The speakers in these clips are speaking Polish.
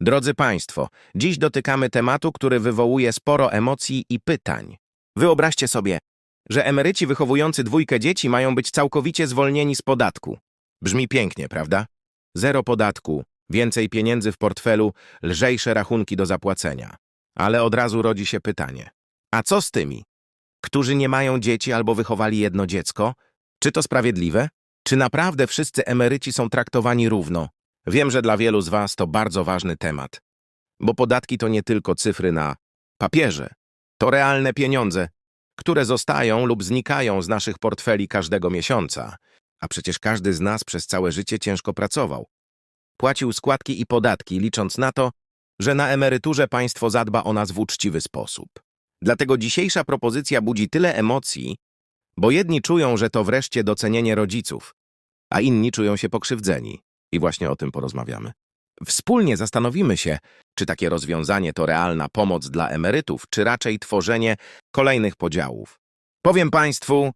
Drodzy Państwo, dziś dotykamy tematu, który wywołuje sporo emocji i pytań. Wyobraźcie sobie, że emeryci wychowujący dwójkę dzieci mają być całkowicie zwolnieni z podatku. Brzmi pięknie, prawda? Zero podatku, więcej pieniędzy w portfelu, lżejsze rachunki do zapłacenia. Ale od razu rodzi się pytanie. A co z tymi, którzy nie mają dzieci albo wychowali jedno dziecko? Czy to sprawiedliwe? Czy naprawdę wszyscy emeryci są traktowani równo? Wiem, że dla wielu z Was to bardzo ważny temat. Bo podatki to nie tylko cyfry na papierze. To realne pieniądze, które zostają lub znikają z naszych portfeli każdego miesiąca. A przecież każdy z nas przez całe życie ciężko pracował. Płacił składki i podatki, licząc na to, że na emeryturze państwo zadba o nas w uczciwy sposób. Dlatego dzisiejsza propozycja budzi tyle emocji, bo jedni czują, że to wreszcie docenienie rodziców, a inni czują się pokrzywdzeni. I właśnie o tym porozmawiamy. Wspólnie zastanowimy się, czy takie rozwiązanie to realna pomoc dla emerytów, czy raczej tworzenie kolejnych podziałów. Powiem Państwu,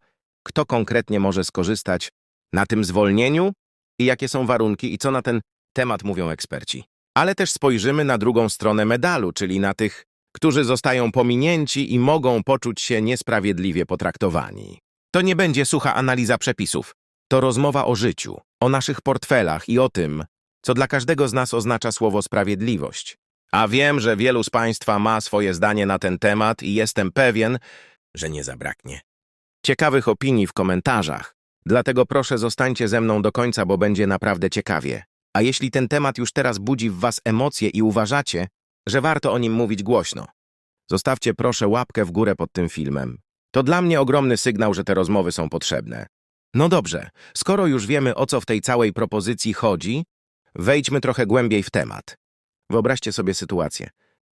kto konkretnie może skorzystać na tym zwolnieniu i jakie są warunki i co na ten temat mówią eksperci. Ale też spojrzymy na drugą stronę medalu, czyli na tych, którzy zostają pominięci i mogą poczuć się niesprawiedliwie potraktowani. To nie będzie sucha analiza przepisów. To rozmowa o życiu, o naszych portfelach i o tym, co dla każdego z nas oznacza słowo sprawiedliwość. A wiem, że wielu z Państwa ma swoje zdanie na ten temat i jestem pewien, że nie zabraknie. Ciekawych opinii w komentarzach, dlatego proszę zostańcie ze mną do końca, bo będzie naprawdę ciekawie. A jeśli ten temat już teraz budzi w Was emocje i uważacie, że warto o nim mówić głośno, zostawcie proszę łapkę w górę pod tym filmem. To dla mnie ogromny sygnał, że te rozmowy są potrzebne. No dobrze, skoro już wiemy o co w tej całej propozycji chodzi, wejdźmy trochę głębiej w temat. Wyobraźcie sobie sytuację.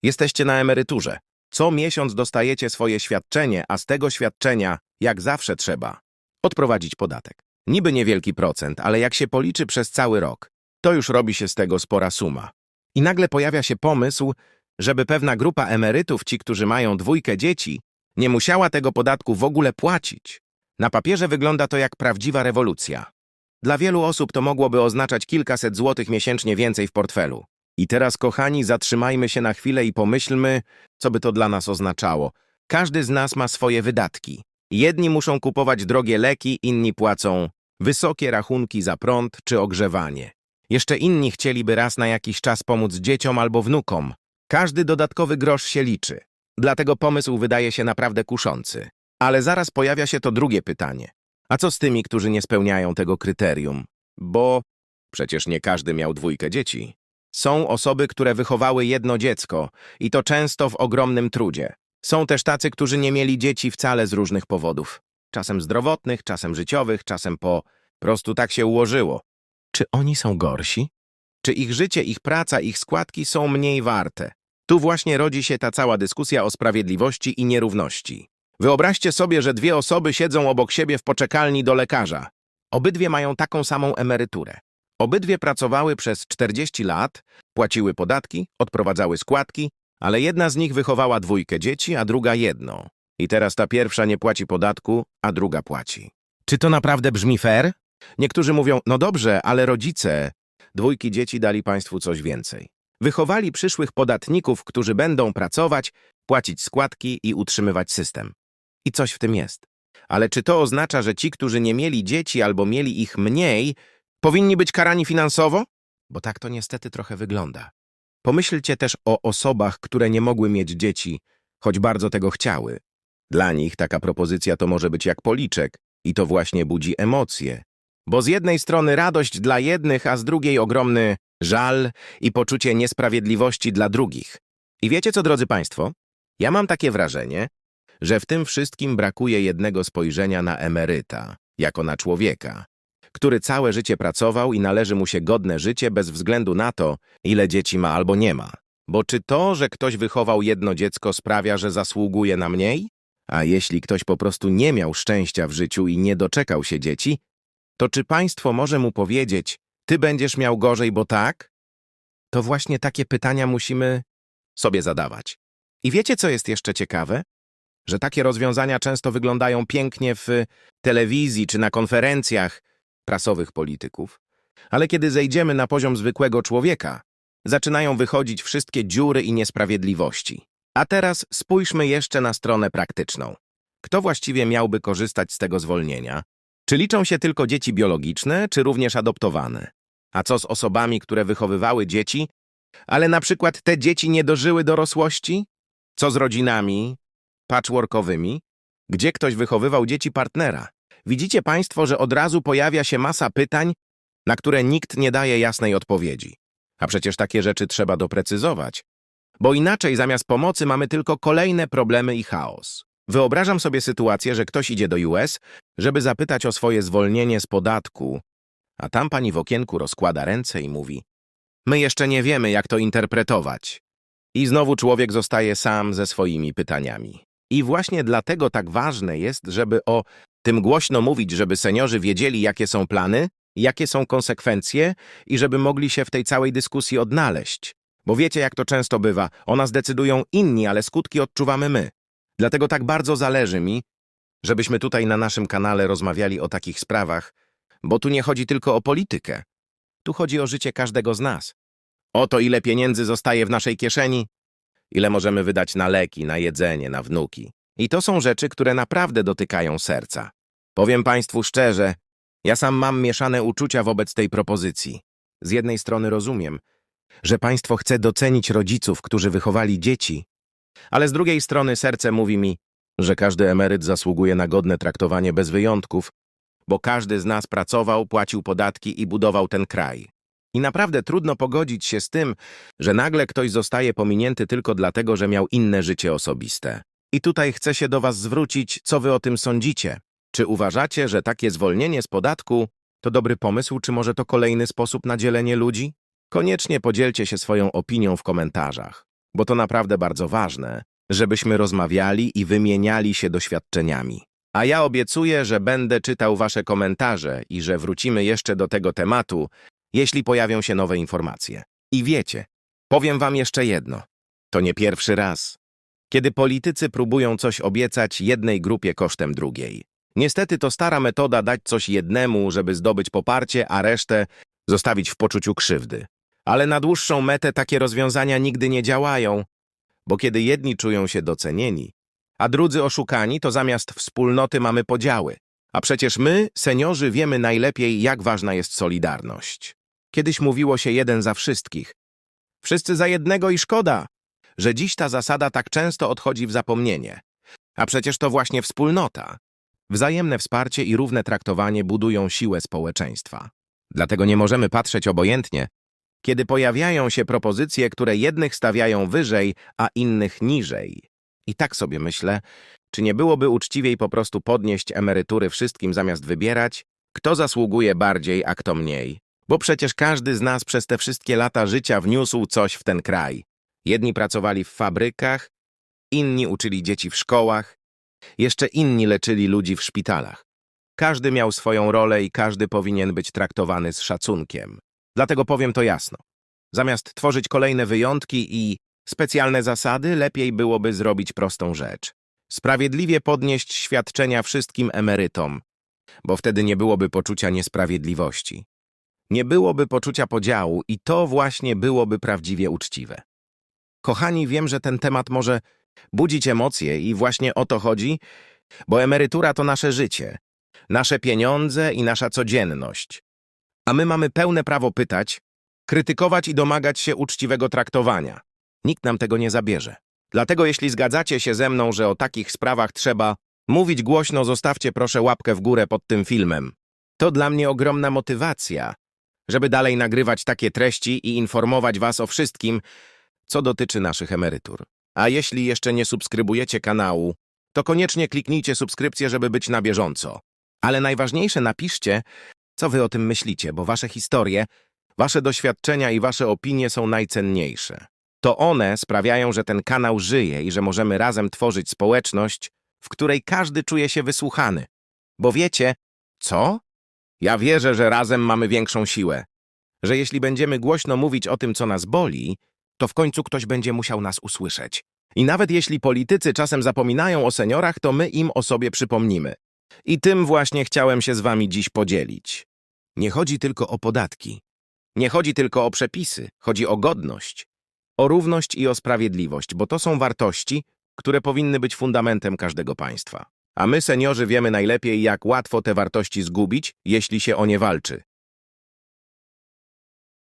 Jesteście na emeryturze. Co miesiąc dostajecie swoje świadczenie, a z tego świadczenia, jak zawsze trzeba, odprowadzić podatek. Niby niewielki procent, ale jak się policzy przez cały rok, to już robi się z tego spora suma. I nagle pojawia się pomysł, żeby pewna grupa emerytów, ci, którzy mają dwójkę dzieci, nie musiała tego podatku w ogóle płacić. Na papierze wygląda to jak prawdziwa rewolucja. Dla wielu osób to mogłoby oznaczać kilkaset złotych miesięcznie więcej w portfelu. I teraz, kochani, zatrzymajmy się na chwilę i pomyślmy, co by to dla nas oznaczało. Każdy z nas ma swoje wydatki. Jedni muszą kupować drogie leki, inni płacą wysokie rachunki za prąd czy ogrzewanie. Jeszcze inni chcieliby raz na jakiś czas pomóc dzieciom albo wnukom. Każdy dodatkowy grosz się liczy. Dlatego pomysł wydaje się naprawdę kuszący. Ale zaraz pojawia się to drugie pytanie. A co z tymi, którzy nie spełniają tego kryterium? Bo przecież nie każdy miał dwójkę dzieci. Są osoby, które wychowały jedno dziecko i to często w ogromnym trudzie. Są też tacy, którzy nie mieli dzieci wcale z różnych powodów. Czasem zdrowotnych, czasem życiowych, czasem po prostu tak się ułożyło. Czy oni są gorsi? Czy ich życie, ich praca, ich składki są mniej warte? Tu właśnie rodzi się ta cała dyskusja o sprawiedliwości i nierówności. Wyobraźcie sobie, że dwie osoby siedzą obok siebie w poczekalni do lekarza. Obydwie mają taką samą emeryturę. Obydwie pracowały przez 40 lat, płaciły podatki, odprowadzały składki, ale jedna z nich wychowała dwójkę dzieci, a druga jedno. I teraz ta pierwsza nie płaci podatku, a druga płaci. Czy to naprawdę brzmi fair? Niektórzy mówią, no dobrze, ale rodzice dwójki dzieci dali państwu coś więcej. Wychowali przyszłych podatników, którzy będą pracować, płacić składki i utrzymywać system. I coś w tym jest. Ale czy to oznacza, że ci, którzy nie mieli dzieci albo mieli ich mniej, powinni być karani finansowo? Bo tak to niestety trochę wygląda. Pomyślcie też o osobach, które nie mogły mieć dzieci, choć bardzo tego chciały. Dla nich taka propozycja to może być jak policzek i to właśnie budzi emocje. Bo z jednej strony radość dla jednych, a z drugiej ogromny żal i poczucie niesprawiedliwości dla drugich. I wiecie co, drodzy Państwo? Ja mam takie wrażenie, że w tym wszystkim brakuje jednego spojrzenia na emeryta, jako na człowieka, który całe życie pracował i należy mu się godne życie bez względu na to, ile dzieci ma albo nie ma. Bo czy to, że ktoś wychował jedno dziecko sprawia, że zasługuje na mniej? A jeśli ktoś po prostu nie miał szczęścia w życiu i nie doczekał się dzieci, to czy państwo może mu powiedzieć, ty będziesz miał gorzej, bo tak? To właśnie takie pytania musimy sobie zadawać. I wiecie, co jest jeszcze ciekawe? Że takie rozwiązania często wyglądają pięknie w telewizji czy na konferencjach prasowych polityków. Ale kiedy zejdziemy na poziom zwykłego człowieka, zaczynają wychodzić wszystkie dziury i niesprawiedliwości. A teraz spójrzmy jeszcze na stronę praktyczną. Kto właściwie miałby korzystać z tego zwolnienia? Czy liczą się tylko dzieci biologiczne, czy również adoptowane? A co z osobami, które wychowywały dzieci, ale na przykład te dzieci nie dożyły dorosłości? Co z rodzinami patchworkowymi, gdzie ktoś wychowywał dzieci partnera? Widzicie Państwo, że od razu pojawia się masa pytań, na które nikt nie daje jasnej odpowiedzi. A przecież takie rzeczy trzeba doprecyzować, bo inaczej zamiast pomocy mamy tylko kolejne problemy i chaos. Wyobrażam sobie sytuację, że ktoś idzie do US, żeby zapytać o swoje zwolnienie z podatku, a tam pani w okienku rozkłada ręce i mówi: My jeszcze nie wiemy, jak to interpretować. I znowu człowiek zostaje sam ze swoimi pytaniami. I właśnie dlatego tak ważne jest, żeby o tym głośno mówić, żeby seniorzy wiedzieli, jakie są plany, jakie są konsekwencje i żeby mogli się w tej całej dyskusji odnaleźć. Bo wiecie, jak to często bywa, o nas decydują inni, ale skutki odczuwamy my. Dlatego tak bardzo zależy mi, żebyśmy tutaj na naszym kanale rozmawiali o takich sprawach, bo tu nie chodzi tylko o politykę. Tu chodzi o życie każdego z nas. O to, ile pieniędzy zostaje w naszej kieszeni, ile możemy wydać na leki, na jedzenie, na wnuki. I to są rzeczy, które naprawdę dotykają serca. Powiem Państwu szczerze, ja sam mam mieszane uczucia wobec tej propozycji. Z jednej strony rozumiem, że państwo chce docenić rodziców, którzy wychowali dzieci, ale z drugiej strony serce mówi mi, że każdy emeryt zasługuje na godne traktowanie bez wyjątków, bo każdy z nas pracował, płacił podatki i budował ten kraj. I naprawdę trudno pogodzić się z tym, że nagle ktoś zostaje pominięty tylko dlatego, że miał inne życie osobiste. I tutaj chcę się do Was zwrócić, co Wy o tym sądzicie. Czy uważacie, że takie zwolnienie z podatku to dobry pomysł, czy może to kolejny sposób na dzielenie ludzi? Koniecznie podzielcie się swoją opinią w komentarzach, bo to naprawdę bardzo ważne, żebyśmy rozmawiali i wymieniali się doświadczeniami. A ja obiecuję, że będę czytał Wasze komentarze i że wrócimy jeszcze do tego tematu, jeśli pojawią się nowe informacje. I wiecie, powiem Wam jeszcze jedno. To nie pierwszy raz, kiedy politycy próbują coś obiecać jednej grupie kosztem drugiej. Niestety to stara metoda dać coś jednemu, żeby zdobyć poparcie, a resztę zostawić w poczuciu krzywdy. Ale na dłuższą metę takie rozwiązania nigdy nie działają, bo kiedy jedni czują się docenieni, a drudzy oszukani, to zamiast wspólnoty mamy podziały. A przecież my, seniorzy, wiemy najlepiej, jak ważna jest solidarność. Kiedyś mówiło się jeden za wszystkich. Wszyscy za jednego i szkoda, że dziś ta zasada tak często odchodzi w zapomnienie. A przecież to właśnie wspólnota. Wzajemne wsparcie i równe traktowanie budują siłę społeczeństwa. Dlatego nie możemy patrzeć obojętnie, kiedy pojawiają się propozycje, które jednych stawiają wyżej, a innych niżej. I tak sobie myślę, czy nie byłoby uczciwiej po prostu podnieść emerytury wszystkim zamiast wybierać, kto zasługuje bardziej, a kto mniej? Bo przecież każdy z nas przez te wszystkie lata życia wniósł coś w ten kraj. Jedni pracowali w fabrykach, inni uczyli dzieci w szkołach, jeszcze inni leczyli ludzi w szpitalach. Każdy miał swoją rolę i każdy powinien być traktowany z szacunkiem. Dlatego powiem to jasno. Zamiast tworzyć kolejne wyjątki i specjalne zasady, lepiej byłoby zrobić prostą rzecz. Sprawiedliwie podnieść świadczenia wszystkim emerytom, bo wtedy nie byłoby poczucia niesprawiedliwości. Nie byłoby poczucia podziału i to właśnie byłoby prawdziwie uczciwe. Kochani, wiem, że ten temat może budzić emocje i właśnie o to chodzi, bo emerytura to nasze życie, nasze pieniądze i nasza codzienność. A my mamy pełne prawo pytać, krytykować i domagać się uczciwego traktowania. Nikt nam tego nie zabierze. Dlatego jeśli zgadzacie się ze mną, że o takich sprawach trzeba mówić głośno, zostawcie proszę łapkę w górę pod tym filmem. To dla mnie ogromna motywacja, żeby dalej nagrywać takie treści i informować was o wszystkim, co dotyczy naszych emerytur. A jeśli jeszcze nie subskrybujecie kanału, to koniecznie kliknijcie subskrypcję, żeby być na bieżąco. Ale najważniejsze napiszcie, co wy o tym myślicie, bo wasze historie, wasze doświadczenia i wasze opinie są najcenniejsze. To one sprawiają, że ten kanał żyje i że możemy razem tworzyć społeczność, w której każdy czuje się wysłuchany. Bo wiecie, co? Ja wierzę, że razem mamy większą siłę. Że jeśli będziemy głośno mówić o tym, co nas boli, to w końcu ktoś będzie musiał nas usłyszeć. I nawet jeśli politycy czasem zapominają o seniorach, to my im o sobie przypomnimy. I tym właśnie chciałem się z wami dziś podzielić. Nie chodzi tylko o podatki. Nie chodzi tylko o przepisy, chodzi o godność, o równość i o sprawiedliwość, bo to są wartości, które powinny być fundamentem każdego państwa. A my, seniorzy, wiemy najlepiej, jak łatwo te wartości zgubić, jeśli się o nie walczy.